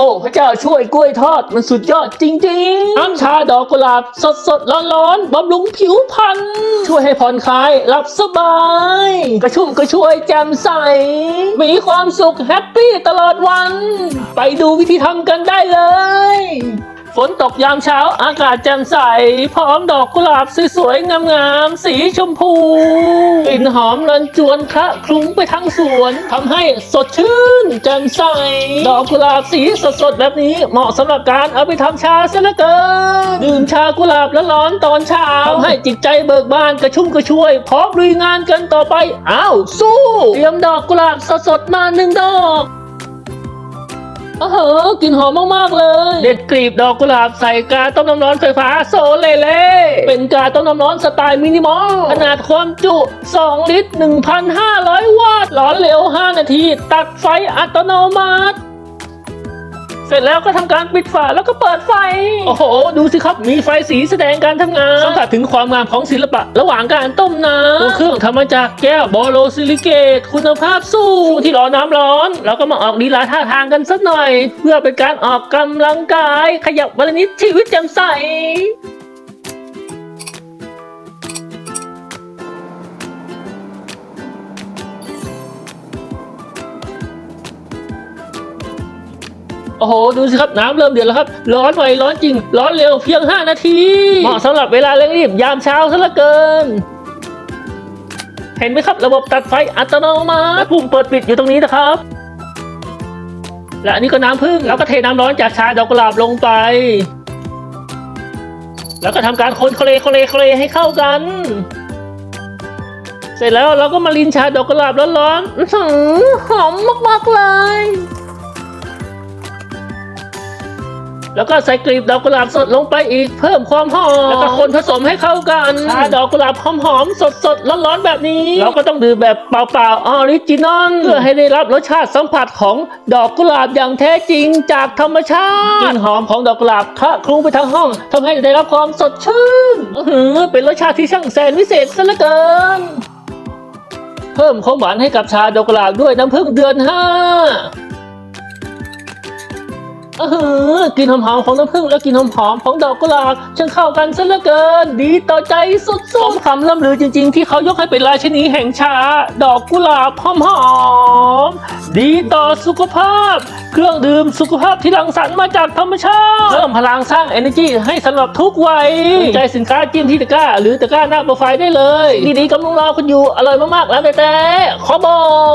อ้พระเจ้าช่วยกล้วยทอดมันสุดยอดจริงๆ น้ำชาดอกกุหลาบสดสดร้อนร้อนๆบำรุงผิวพรรณช่วยให้ผ่อนคลายหลับสบาย กระชุ่มกระชวยแจ่มใส มีความสุขแฮปปี้ตลอดวัน ไปดูวิธีทำกันได้เลย นตกยามเช้าอากาศแจ่มใส พร้อมดอกกุหลาบสวยๆงามๆสีชมพูกลิ่นหอมรันจวนคะคลุ้งไปทั้งสวนทำให้สดชื่นแจ่มใส ดอกกุหลาบสีสดๆแบบนี้เหมาะสำหรับการเอาไปทำชาซะเหลือเกินดื่มชากุหลาบแล้วร้อนตอนเช้าทำให้จิตใจเบิกบานกระชุ่มกระชวย พร้อมลุยงานกันต่อไปอ้าวสู้ เตรียมดอกกุหลาบสดๆมาหนึ่งดอก โอ้โหกลิ่นหอมมากๆเลย เด็ดกลีบดอกกุหลาบใส่กาต้มน้ำร้อนไฟฟ้าโซเลเล่เป็นกาต้มน้ำร้อนสไตล์มินิมอลขนาดความจุ 2 ลิตร 1,500 วัตต์ร้อนเร็ว 5 นาที ตัดไฟอัตโนมัติ เสร็จแล้วก็ทำการปิดฝาแล้วก็เปิดไฟ โอ้โห ดูสิครับ มีไฟสีแสดงการทำงานสัมผัสถึงความงามของศิลปะ ระหว่างการต้มน้ำตัวเครื่องทำมาจากแก้วบอโลซิลิเกต คุณภาพสูงช่วงที่รอน้ำร้อน เราก็มาออกลีลาท่าทางกันสักหน่อย เพื่อเป็นการออกกำลังกาย ขยับวันละนิดชีวิตแจ่มใส โอ้โห ดูสิครับน้ำเริ่มเดือดแล้วครับ ร้อนไวร้อนจริง ร้อนเร็วเพียง 5 นาที เหมาะสำหรับเวลาเร่งรีบยามเช้าซะเหลือเกินเห็นไหมครับ ระบบตัดไฟอัตโนมัติปุ่มเปิดปิดอยู่ตรงนี้นะครับ และอันนี้ก็น้ำผึ้งแล้วก็เทน้ำร้อนจากชาดอกกุหลาบลงไป แล้วก็ทำการคนเคลเคลเคลให้เข้ากัน เสร็จแล้วเราก็มาลินชาดอกกุหลาบร้อนๆหอมมากๆเลย แล้วก็ใส่กลีบดอกกุหลาบสดลงไปอีกเพิ่มความหอมแล้วก็คนผสมให้เข้ากันชาดอกกุหลาบหอมๆสดๆร้อนๆแบบนี้ เราก็ต้องดื่มแบบเปล่าๆออริจินอลเพื่อให้ได้รับรสชาติสัมผัสของดอกกุหลาบอย่างแท้จริงจากธรรมชาติกลิ่นหอมของดอกกุหลาบคละคลุ้งไปทั้งห้องทำให้ได้รับความสดชื่นอื้อหือเป็นรสชาติที่ช่างแสนวิเศษซะเหลือเกิน เพิ่มความหวานให้กับชาดอกกุหลาบด้วยน้ำผึ้งเดือนห้า เออ กลิ่นหอมๆของน้ำผึ้งและกลิ่นหอมๆของดอกกุหลาบช่างเข้ากันซะเหลือเกิน ดีต่อใจสุดๆสมคำล่ำลือจริง ๆ ที่เขายกให้เป็นราชินีแห่งชา ดอกกุหลาบหอมๆดีต่อสุขภาพ เครื่องดื่มสุขภาพที่รังสรรค์มาจากธรรมชาติเพิ่มพลังสร้าง energy ให้สำหรับทุกวัยสนใจสินค้าจิ้มที่ตะกร้า หรือตะกร้าหน้าโปรไฟล์ได้เลย ดีๆกำลังรอคุณอยู่อร่อยมากๆแล้วแต่ๆขอบอก